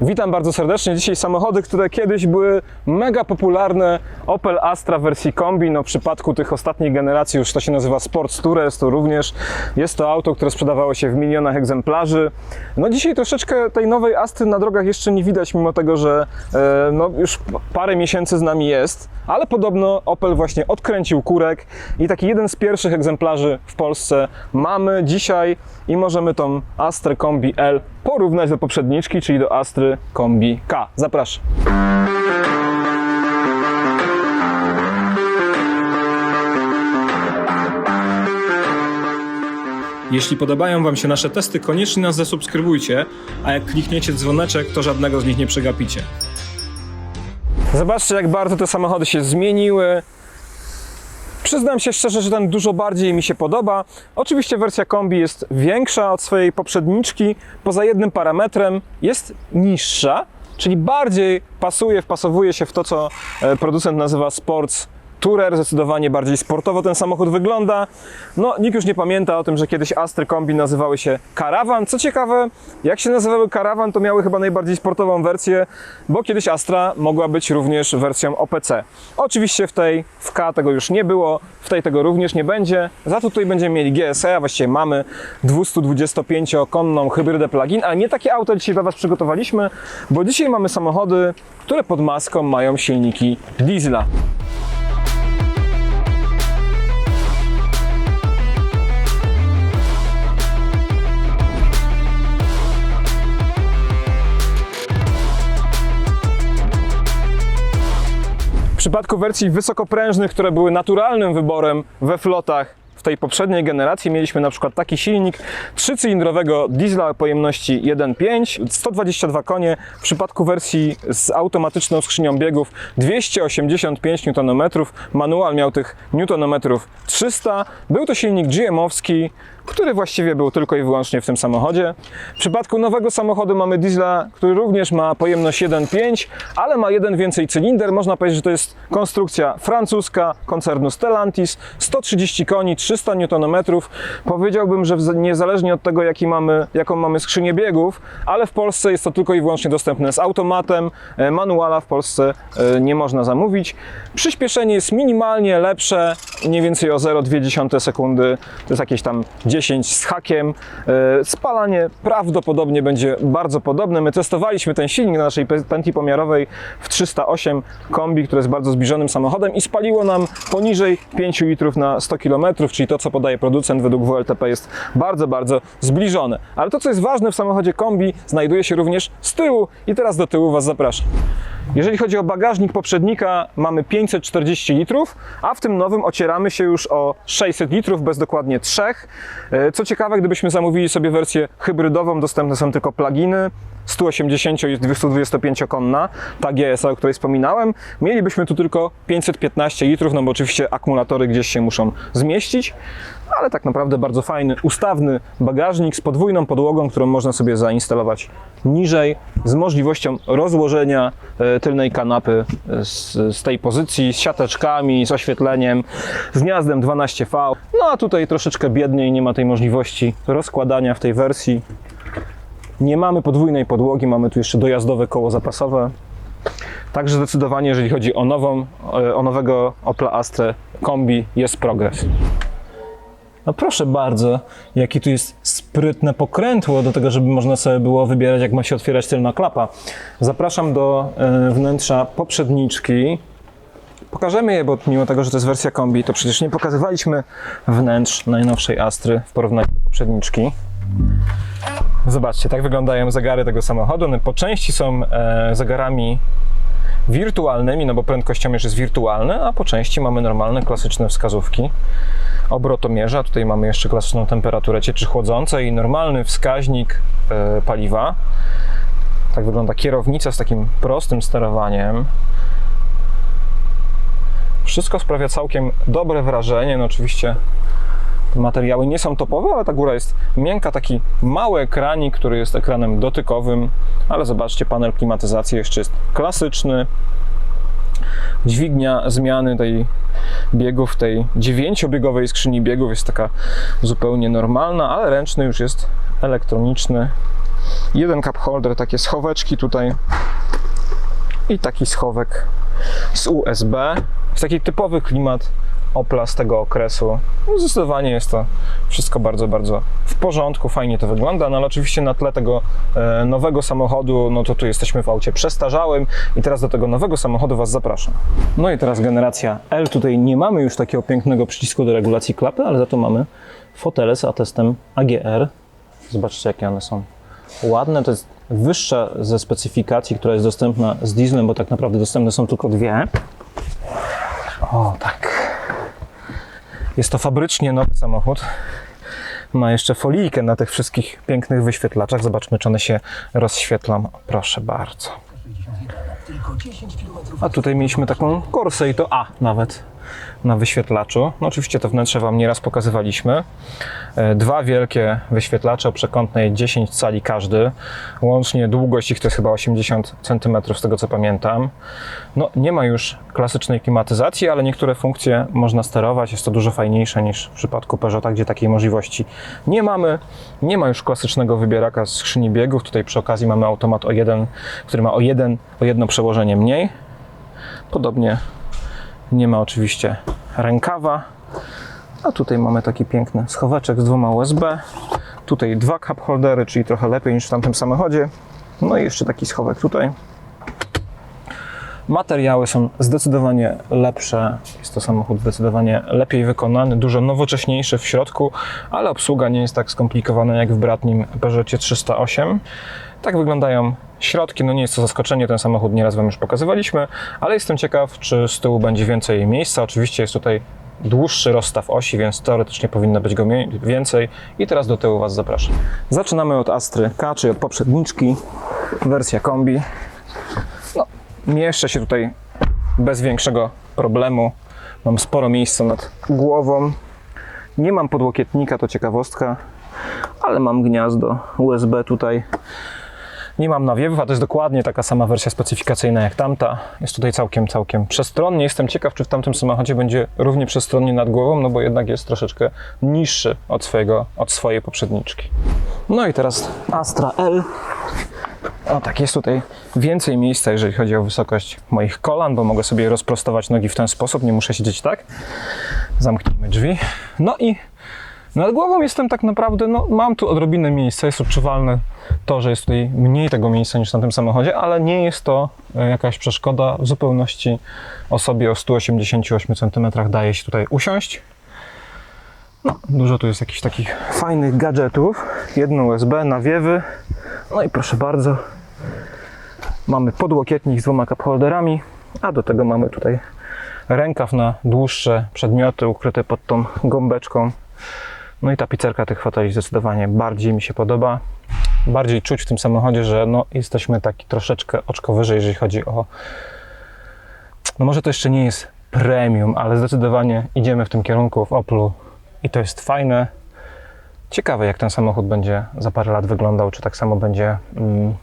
Witam bardzo serdecznie. Dzisiaj samochody, które kiedyś były mega popularne. Opel Astra w wersji kombi. No w przypadku tych ostatniej generacji już to się nazywa Sports Tourers, to również jest to auto, które sprzedawało się w milionach egzemplarzy. No dzisiaj troszeczkę tej nowej Astry na drogach jeszcze nie widać, mimo tego, że e, no już parę miesięcy z nami jest, ale podobno Opel właśnie odkręcił kurek i taki jeden z pierwszych egzemplarzy w Polsce mamy dzisiaj i możemy tą Astrę Kombi L porównać do poprzedniczki, czyli do Astry Kombi K. Zapraszam. Jeśli podobają Wam się nasze testy, koniecznie nas zasubskrybujcie, a jak klikniecie dzwoneczek, to żadnego z nich nie przegapicie. Zobaczcie, jak bardzo te samochody się zmieniły. Przyznam się szczerze, że ten dużo bardziej mi się podoba. Oczywiście wersja kombi jest większa od swojej poprzedniczki, poza jednym parametrem jest niższa, czyli bardziej pasuje, wpasowuje się w to, co e, producent nazywa sports tourer, zdecydowanie bardziej sportowo ten samochód wygląda. No, nikt już nie pamięta o tym, że kiedyś Astry Kombi nazywały się Caravan. Co ciekawe, jak się nazywały Caravan, to miały chyba najbardziej sportową wersję, bo kiedyś Astra mogła być również wersją OPC. Oczywiście w tej, w K tego już nie było, w tej tego również nie będzie. Za to tutaj będziemy mieli GSE, a właściwie mamy 225-konną hybrydę plug-in, ale nie takie auto dzisiaj dla Was przygotowaliśmy, bo dzisiaj mamy samochody, które pod maską mają silniki diesla. Przypadku wersji wysokoprężnych, które były naturalnym wyborem we flotach w tej poprzedniej generacji, mieliśmy na przykład taki silnik trzycylindrowego diesla o pojemności 1.5, 122 konie. W przypadku wersji z automatyczną skrzynią biegów 285 Nm, manual miał tych newtonometrów 300. Był to silnik GM-owski, który właściwie był tylko i wyłącznie w tym samochodzie. W przypadku nowego samochodu mamy diesla, który również ma pojemność 1.5, ale ma jeden więcej cylinder. Można powiedzieć, że to jest konstrukcja francuska koncernu Stellantis. 130 koni, 300 Nm. Powiedziałbym, że niezależnie od tego, jaki mamy, jaką mamy skrzynię biegów, ale w Polsce jest to tylko i wyłącznie dostępne z automatem. E, Manuala w Polsce e, nie można zamówić. Przyspieszenie jest minimalnie lepsze, mniej więcej o 0,2 sekundy. To jest jakieś tam 10 z hakiem. E, Spalanie prawdopodobnie będzie bardzo podobne. My testowaliśmy ten silnik na naszej pętli pomiarowej w 308 kombi, które jest bardzo zbliżonym samochodem i spaliło nam poniżej 5 litrów na 100 km, czyli to, co podaje producent według WLTP jest bardzo, bardzo zbliżone. Ale to, co jest ważne w samochodzie kombi, znajduje się również z tyłu i teraz do tyłu Was zapraszam. Jeżeli chodzi o bagażnik poprzednika, mamy 540 litrów, a w tym nowym ocieramy się już o 600 litrów, bez dokładnie trzech. E, Co ciekawe, gdybyśmy zamówili sobie wersję hybrydową, dostępne są tylko pluginy. 180 i 225 konna, ta GSA, o której wspominałem, mielibyśmy tu tylko 515 litrów, no bo oczywiście akumulatory gdzieś się muszą zmieścić, ale tak naprawdę bardzo fajny, ustawny bagażnik z podwójną podłogą, którą można sobie zainstalować niżej, z możliwością rozłożenia e, tylnej kanapy e, z, z tej pozycji, z siateczkami, z oświetleniem, z gniazdem 12V. No a tutaj troszeczkę biedniej, nie ma tej możliwości rozkładania w tej wersji. Nie mamy podwójnej podłogi, mamy tu jeszcze dojazdowe koło zapasowe. Także zdecydowanie, jeżeli chodzi o nową, e, o nowego Opla Astra Kombi, jest progres. No proszę bardzo, jakie tu jest sprytne pokrętło do tego, żeby można sobie było wybierać, jak ma się otwierać tylna klapa. Zapraszam do e, wnętrza poprzedniczki. Pokażemy je, bo mimo tego, że to jest wersja kombi, to przecież nie pokazywaliśmy wnętrz najnowszej Astry w porównaniu do poprzedniczki. Zobaczcie, tak wyglądają zegary tego samochodu. One po części są e, zegarami wirtualnymi, no bo prędkościomierz jest wirtualny, a po części mamy normalne, klasyczne wskazówki obrotomierza. Tutaj mamy jeszcze klasyczną temperaturę cieczy chłodzącej i normalny wskaźnik e, paliwa. Tak wygląda kierownica z takim prostym sterowaniem. Wszystko sprawia całkiem dobre wrażenie. No oczywiście materiały nie są topowe, ale ta góra jest miękka, taki mały ekranik, który jest ekranem dotykowym, ale zobaczcie, panel klimatyzacji jeszcze jest klasyczny. Dźwignia zmiany tej biegów, tej dziewięciobiegowej skrzyni biegów jest taka zupełnie normalna, ale ręczny już jest elektroniczny. Jeden cup holder, takie schoweczki tutaj i taki schowek z USB. Jest taki typowy klimat Opla z tego okresu. No zdecydowanie jest to wszystko bardzo, bardzo w porządku, fajnie to wygląda, no ale oczywiście na tle tego e, nowego samochodu, no to tu jesteśmy w aucie przestarzałym i teraz do tego nowego samochodu Was zapraszam. No i teraz generacja L, tutaj nie mamy już takiego pięknego przycisku do regulacji klapy, ale za to mamy fotele z atestem AGR. Zobaczcie jakie one są ładne, to jest wyższa ze specyfikacji, która jest dostępna z dieslem, bo tak naprawdę dostępne są tylko dwie. O, tak. Jest to fabrycznie nowy samochód. Ma jeszcze folijkę na tych wszystkich pięknych wyświetlaczach. Zobaczmy, czy one się rozświetlą. Proszę bardzo. A tutaj mieliśmy taką Corsę i to A nawet na wyświetlaczu. No oczywiście to wnętrze Wam nieraz pokazywaliśmy. E, Dwa wielkie wyświetlacze o przekątnej 10 cali każdy. Łącznie długość ich to jest chyba 80 cm z tego co pamiętam. No nie ma już klasycznej klimatyzacji, ale niektóre funkcje można sterować. Jest to dużo fajniejsze niż w przypadku Peugeota, gdzie takiej możliwości nie mamy. Nie ma już klasycznego wybieraka z skrzyni biegów. Tutaj przy okazji mamy automat o jeden, który ma o, jeden, o jedno przełożenie mniej. Podobnie nie ma oczywiście rękawa. A tutaj mamy taki piękny schoweczek z dwoma USB. Tutaj dwa cup holdery, czyli trochę lepiej niż w tamtym samochodzie. No i jeszcze taki schowek tutaj. Materiały są zdecydowanie lepsze. Jest to samochód zdecydowanie lepiej wykonany, dużo nowocześniejszy w środku, ale obsługa nie jest tak skomplikowana jak w bratnim Peugeotie 308. Tak wyglądają środki. No nie jest to zaskoczenie, ten samochód nieraz Wam już pokazywaliśmy, ale jestem ciekaw, czy z tyłu będzie więcej miejsca. Oczywiście jest tutaj dłuższy rozstaw osi, więc teoretycznie powinno być go więcej. I teraz do tyłu Was zapraszam. Zaczynamy od Astry K, czyli od poprzedniczki, wersja kombi. Mieszczę się tutaj bez większego problemu. Mam sporo miejsca nad głową. Nie mam podłokietnika, to ciekawostka, ale mam gniazdo USB tutaj. Nie mam nawiewów, a to jest dokładnie taka sama wersja specyfikacyjna jak tamta. Jest tutaj całkiem, całkiem przestronnie. Jestem ciekaw, czy w tamtym samochodzie będzie równie przestronnie nad głową, no bo jednak jest troszeczkę niższy od, swojego, od swojej poprzedniczki. No i teraz Astra L. O tak, jest tutaj więcej miejsca, jeżeli chodzi o wysokość moich kolan, bo mogę sobie rozprostować nogi w ten sposób, nie muszę siedzieć tak. Zamknijmy drzwi. No i nad głową jestem tak naprawdę, no mam tu odrobinę miejsca, jest odczuwalne to, że jest tutaj mniej tego miejsca niż na tym samochodzie, ale nie jest to e, jakaś przeszkoda. W zupełności osobie o 188 cm daje się tutaj usiąść. No, dużo tu jest jakichś takich fajnych gadżetów. Jedno USB, nawiewy. No i proszę bardzo, mamy podłokietnik z dwoma cup holderami, a do tego mamy tutaj rękaw na dłuższe przedmioty ukryte pod tą gąbeczką. No i tapicerka tych foteli zdecydowanie bardziej mi się podoba. Bardziej czuć w tym samochodzie, że no, jesteśmy taki troszeczkę oczko wyżej, jeżeli chodzi o. No może to jeszcze nie jest premium, ale zdecydowanie idziemy w tym kierunku w Oplu i to jest fajne. Ciekawe, jak ten samochód będzie za parę lat wyglądał, czy tak samo będzie mm,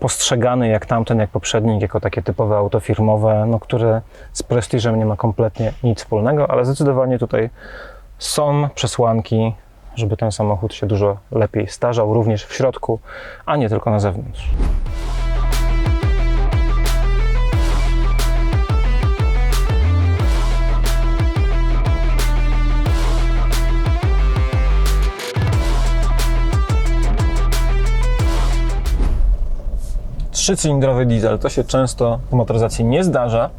postrzegany jak tamten, jak poprzednik, jako takie typowe auto firmowe, no, które z prestiżem nie ma kompletnie nic wspólnego, ale zdecydowanie tutaj są przesłanki, żeby ten samochód się dużo lepiej starzał, również w środku, a nie tylko na zewnątrz. Trzycylindrowy diesel to się często w motoryzacji nie zdarza.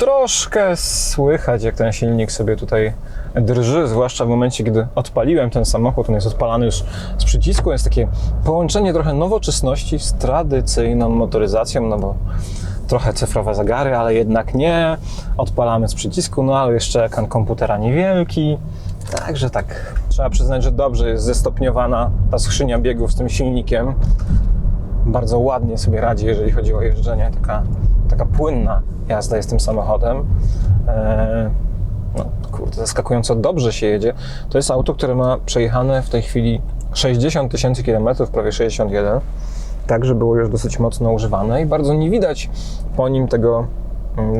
Troszkę słychać, jak ten silnik sobie tutaj drży, zwłaszcza w momencie, kiedy odpaliłem ten samochód. On jest odpalany już z przycisku. Jest takie połączenie trochę nowoczesności z tradycyjną motoryzacją, no bo trochę cyfrowe zagary, ale jednak nie. Odpalamy z przycisku, no ale jeszcze ekran komputera niewielki. Także tak, trzeba przyznać, że dobrze jest zestopniowana ta skrzynia biegów z tym silnikiem bardzo ładnie sobie radzi, jeżeli chodzi o jeżdżenie. Taka, taka płynna jazda jest tym samochodem. Eee, no, kurde, zaskakująco dobrze się jedzie. To jest auto, które ma przejechane w tej chwili 60 tysięcy kilometrów, prawie 61. Także było już dosyć mocno używane i bardzo nie widać po nim tego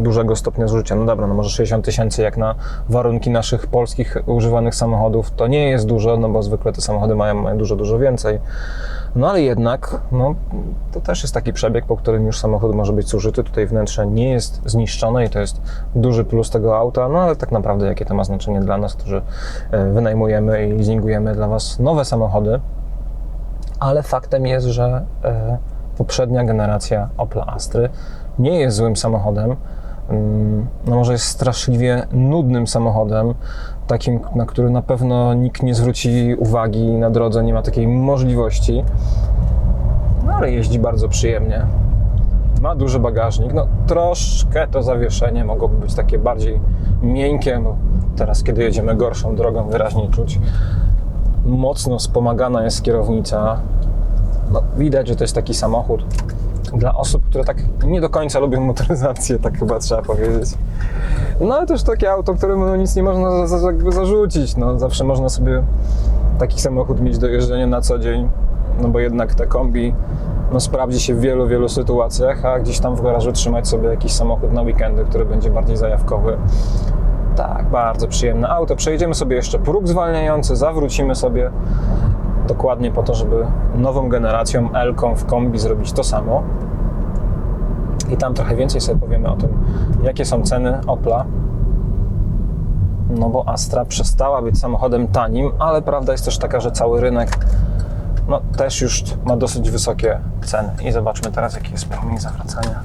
dużego stopnia zużycia. No dobra, no może 60 tysięcy jak na warunki naszych polskich używanych samochodów to nie jest dużo, no bo zwykle te samochody mają, mają dużo, dużo więcej. No ale jednak, no to też jest taki przebieg, po którym już samochód może być zużyty. Tutaj wnętrze nie jest zniszczone i to jest duży plus tego auta, no ale tak naprawdę jakie to ma znaczenie dla nas, którzy e, wynajmujemy i leasingujemy dla Was nowe samochody. Ale faktem jest, że e, poprzednia generacja Opla Astry nie jest złym samochodem. Mm, No może jest straszliwie nudnym samochodem, takim, na który na pewno nikt nie zwróci uwagi na drodze, nie ma takiej możliwości. No ale jeździ bardzo przyjemnie. Ma duży bagażnik. No troszkę to zawieszenie mogłoby być takie bardziej miękkie, bo teraz kiedy jedziemy gorszą drogą wyraźnie czuć. Mocno wspomagana jest kierownica. No, widać, że to jest taki samochód dla osób, które tak nie do końca lubią motoryzację, tak chyba trzeba powiedzieć. No ale też takie auto, któremu no, nic nie można za, za, zarzucić. No, zawsze można sobie taki samochód mieć do jeżdżenia na co dzień, no bo jednak ta kombi no, sprawdzi się w wielu, wielu sytuacjach, a gdzieś tam w garażu trzymać sobie jakiś samochód na weekendy, który będzie bardziej zajawkowy. Tak, bardzo przyjemne auto. Przejedziemy sobie jeszcze próg zwalniający, zawrócimy sobie dokładnie po to, żeby nową generacją L-ką w kombi zrobić to samo. I tam trochę więcej sobie powiemy o tym, jakie są ceny Opla. No bo Astra przestała być samochodem tanim, ale prawda jest też taka, że cały rynek no, też już ma dosyć wysokie ceny. I zobaczmy teraz, jaki jest promień zawracania.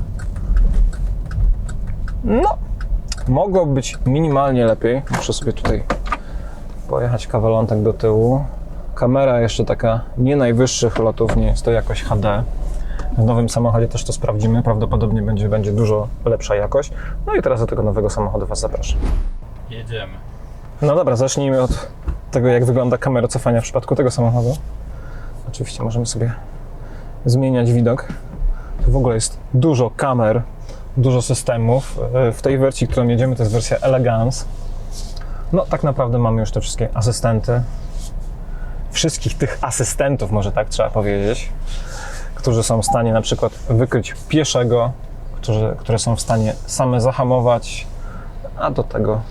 No, mogło być minimalnie lepiej. Muszę sobie tutaj pojechać kawalątek do tyłu. Kamera jeszcze taka nie najwyższych lotów, nie jest to jakoś HD. W nowym samochodzie też to sprawdzimy. Prawdopodobnie będzie, będzie dużo lepsza jakość. No i teraz do tego nowego samochodu Was zapraszam. Jedziemy. No dobra, zacznijmy od tego, jak wygląda kamera cofania w przypadku tego samochodu. Oczywiście możemy sobie zmieniać widok. Tu w ogóle jest dużo kamer, dużo systemów. E, W tej wersji, którą jedziemy, to jest wersja Elegance. No, tak naprawdę mamy już te wszystkie asystenty. Wszystkich tych asystentów, może tak trzeba powiedzieć, którzy są w stanie na przykład wykryć pieszego, którzy, które są w stanie same zahamować, a do tego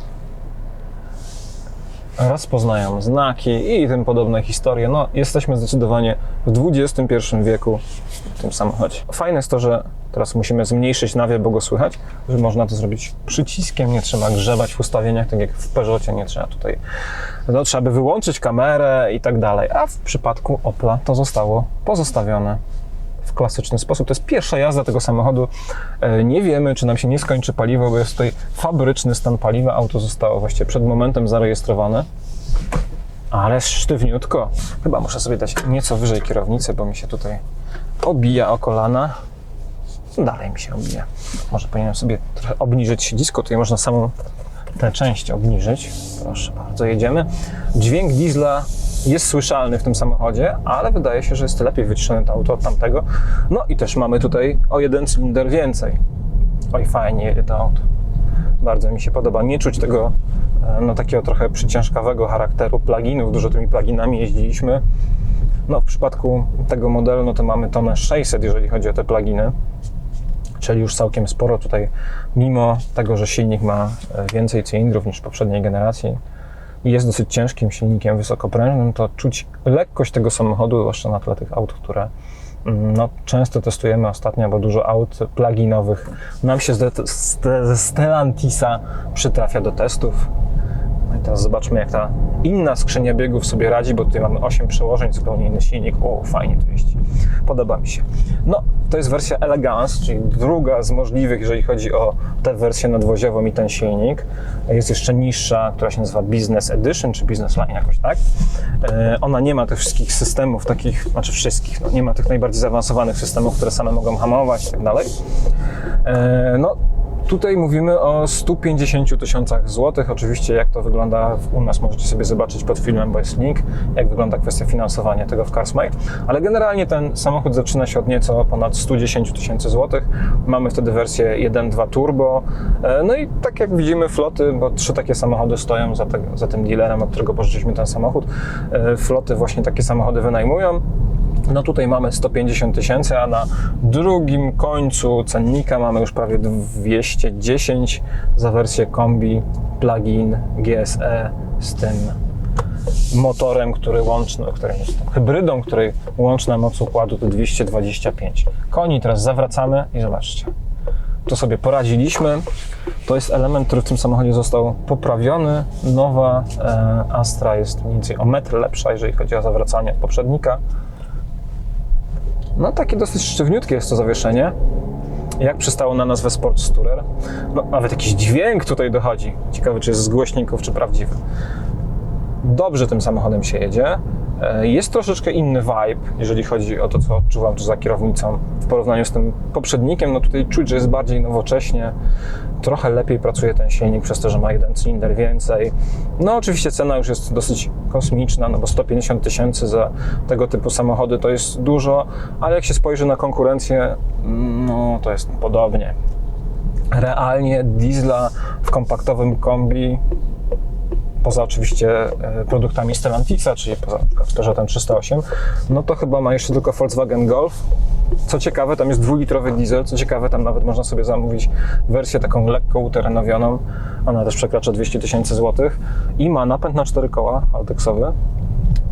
rozpoznają znaki i tym podobne historie. No, jesteśmy zdecydowanie w XXI wieku w tym samochodzie. Fajne jest to, że teraz musimy zmniejszyć nawię, bo go słychać, że można to zrobić przyciskiem, nie trzeba grzebać w ustawieniach, tak jak w Peugeotie, nie trzeba tutaj, no, trzeba by wyłączyć kamerę i tak dalej, a w przypadku Opla to zostało pozostawione w klasyczny sposób. To jest pierwsza jazda tego samochodu. E, Nie wiemy, czy nam się nie skończy paliwo, bo jest tutaj fabryczny stan paliwa. Auto zostało właściwie przed momentem zarejestrowane. Ale sztywniutko. Chyba muszę sobie dać nieco wyżej kierownicę, bo mi się tutaj obija o kolana. Dalej mi się obija. Może powinienem sobie trochę obniżyć siedzisko. Tutaj można samą tę część obniżyć. Proszę bardzo, jedziemy. Dźwięk diesla jest słyszalny w tym samochodzie, ale wydaje się, że jest lepiej wyciszone to auto od tamtego. No i też mamy tutaj o jeden cylinder więcej. Oj, fajnie jedzie to auto. Bardzo mi się podoba. Nie czuć tego e, no, takiego trochę przyciężkawego charakteru pluginów. Dużo tymi pluginami jeździliśmy. No, w przypadku tego modelu, no to mamy tonę 600, jeżeli chodzi o te pluginy czyli już całkiem sporo tutaj, mimo tego, że silnik ma e, więcej cylindrów niż poprzedniej generacji i jest dosyć ciężkim silnikiem wysokoprężnym, to czuć lekkość tego samochodu, zwłaszcza na tle tych aut, które mm, no, często testujemy ostatnio, bo dużo aut pluginowych nam się ze ze Stellantisa przytrafia do testów. No i teraz zobaczmy, jak ta inna skrzynia biegów sobie radzi, bo tutaj mamy 8 przełożeń, zupełnie inny silnik. O, fajnie to jeździ. Podoba mi się. No, to jest wersja Elegance, czyli druga z możliwych, jeżeli chodzi o tę wersję nadwoziową i ten silnik. Jest jeszcze niższa, która się nazywa Business Edition, czy Business Line jakoś tak. E, Ona nie ma tych wszystkich systemów, takich, znaczy wszystkich, no, nie ma tych najbardziej zaawansowanych systemów, które same mogą hamować i tak dalej. E, No, Tutaj mówimy o 150 tysiącach złotych. Oczywiście jak to wygląda u nas możecie sobie zobaczyć pod filmem, bo jest link, jak wygląda kwestia finansowania tego w CarsMate. Ale generalnie ten samochód zaczyna się od nieco ponad 110 tysięcy złotych. Mamy wtedy wersję 1.2 turbo. E, No i tak jak widzimy floty, bo trzy takie samochody stoją za, te, za tym dealerem, od którego pożyczyliśmy ten samochód. E, Floty właśnie takie samochody wynajmują. No tutaj mamy 150 tysięcy, a na drugim końcu cennika mamy już prawie 210 za wersję kombi plug-in GSE z tym motorem, który łączny, którym jest hybrydą, której łączna moc układu to 225 koni. Teraz zawracamy i zobaczcie. To sobie poradziliśmy. To jest element, który w tym samochodzie został poprawiony. Nowa e, Astra jest mniej więcej o metr lepsza, jeżeli chodzi o zawracanie poprzednika. No takie dosyć sztywniutkie jest to zawieszenie. Jak przystało na nazwę Sports Tourer. No, nawet jakiś dźwięk tutaj dochodzi. Ciekawy, czy jest z głośników, czy prawdziwy. Dobrze tym samochodem się jedzie. E, Jest troszeczkę inny vibe, jeżeli chodzi o to, co odczuwam tu za kierownicą w porównaniu z tym poprzednikiem. No tutaj czuć, że jest bardziej nowocześnie, trochę lepiej pracuje ten silnik przez to, że ma jeden cylinder więcej. No oczywiście cena już jest dosyć kosmiczna, no bo 150 tysięcy za tego typu samochody to jest dużo, ale jak się spojrzy na konkurencję, no to jest podobnie. Realnie diesla w kompaktowym kombi poza oczywiście e, produktami Stellantisa, czyli poza Peugeotem 308, no to chyba ma jeszcze tylko Volkswagen Golf. Co ciekawe, tam jest dwulitrowy diesel, co ciekawe, tam nawet można sobie zamówić wersję taką lekko uterenowioną, ona też przekracza 200 tysięcy złotych i ma napęd na cztery koła altexowy.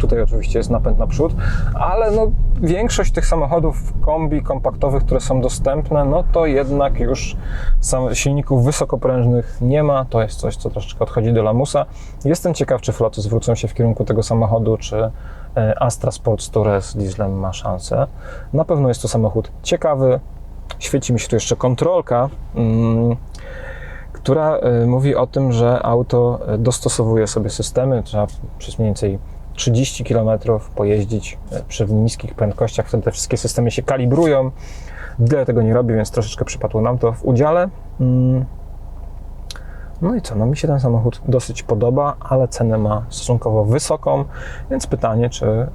Tutaj oczywiście jest napęd na przód, ale no, większość tych samochodów kombi kompaktowych, które są dostępne, no to jednak już silników wysokoprężnych nie ma. To jest coś, co troszeczkę odchodzi do lamusa. Jestem ciekaw, czy floty zwrócą się w kierunku tego samochodu, czy e, Astra Sports Tourer z dieslem ma szansę. Na pewno jest to samochód ciekawy. Świeci mi się tu jeszcze kontrolka. Mm, która y, mówi o tym, że auto y, dostosowuje sobie systemy, trzeba przez mniej więcej 30 km pojeździć y, przy niskich prędkościach, wtedy te wszystkie systemy się kalibrują. Tyle tego nie robi, więc troszeczkę przypadło nam to w udziale. Mm. No i co, no mi się ten samochód dosyć podoba, ale cenę ma stosunkowo wysoką, więc pytanie, czy y,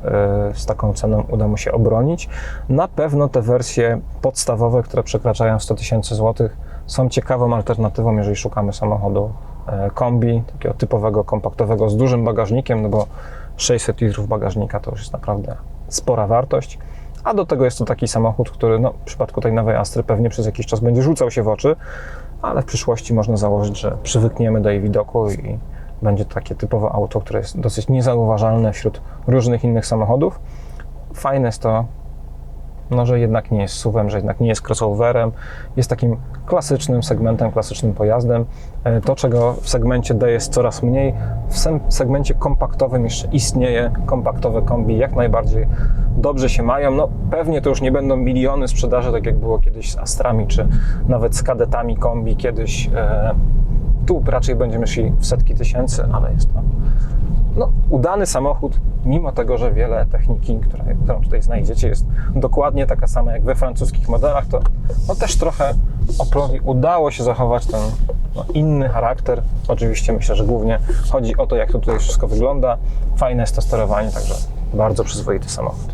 z taką ceną uda mu się obronić. Na pewno te wersje podstawowe, które przekraczają 100 tysięcy złotych, są ciekawą alternatywą, jeżeli szukamy samochodu e, kombi, takiego typowego, kompaktowego, z dużym bagażnikiem, no bo 600 litrów bagażnika to już jest naprawdę spora wartość. A do tego jest to taki samochód, który no, w przypadku tej nowej Astry pewnie przez jakiś czas będzie rzucał się w oczy, ale w przyszłości można założyć, że przywykniemy do jej widoku i będzie takie typowe auto, które jest dosyć niezauważalne wśród różnych innych samochodów. Fajne jest to, no, że jednak nie jest SUV-em, że jednak nie jest crossoverem, jest takim klasycznym segmentem, klasycznym pojazdem. E, To, czego w segmencie D jest coraz mniej, w segmencie kompaktowym jeszcze istnieje. Kompaktowe kombi jak najbardziej dobrze się mają. No, pewnie to już nie będą miliony sprzedaży, tak jak było kiedyś z Astrami, czy nawet z kadetami kombi kiedyś. E, Tu raczej będziemy szli w setki tysięcy, ale jest to no, udany samochód, mimo tego, że wiele techniki, które, którą tutaj znajdziecie, jest dokładnie taka sama jak we francuskich modelach, to no, też trochę Oplowi udało się zachować ten no, inny charakter. Oczywiście myślę, że głównie chodzi o to, jak to tutaj wszystko wygląda. Fajne jest to sterowanie, także bardzo przyzwoity samochód.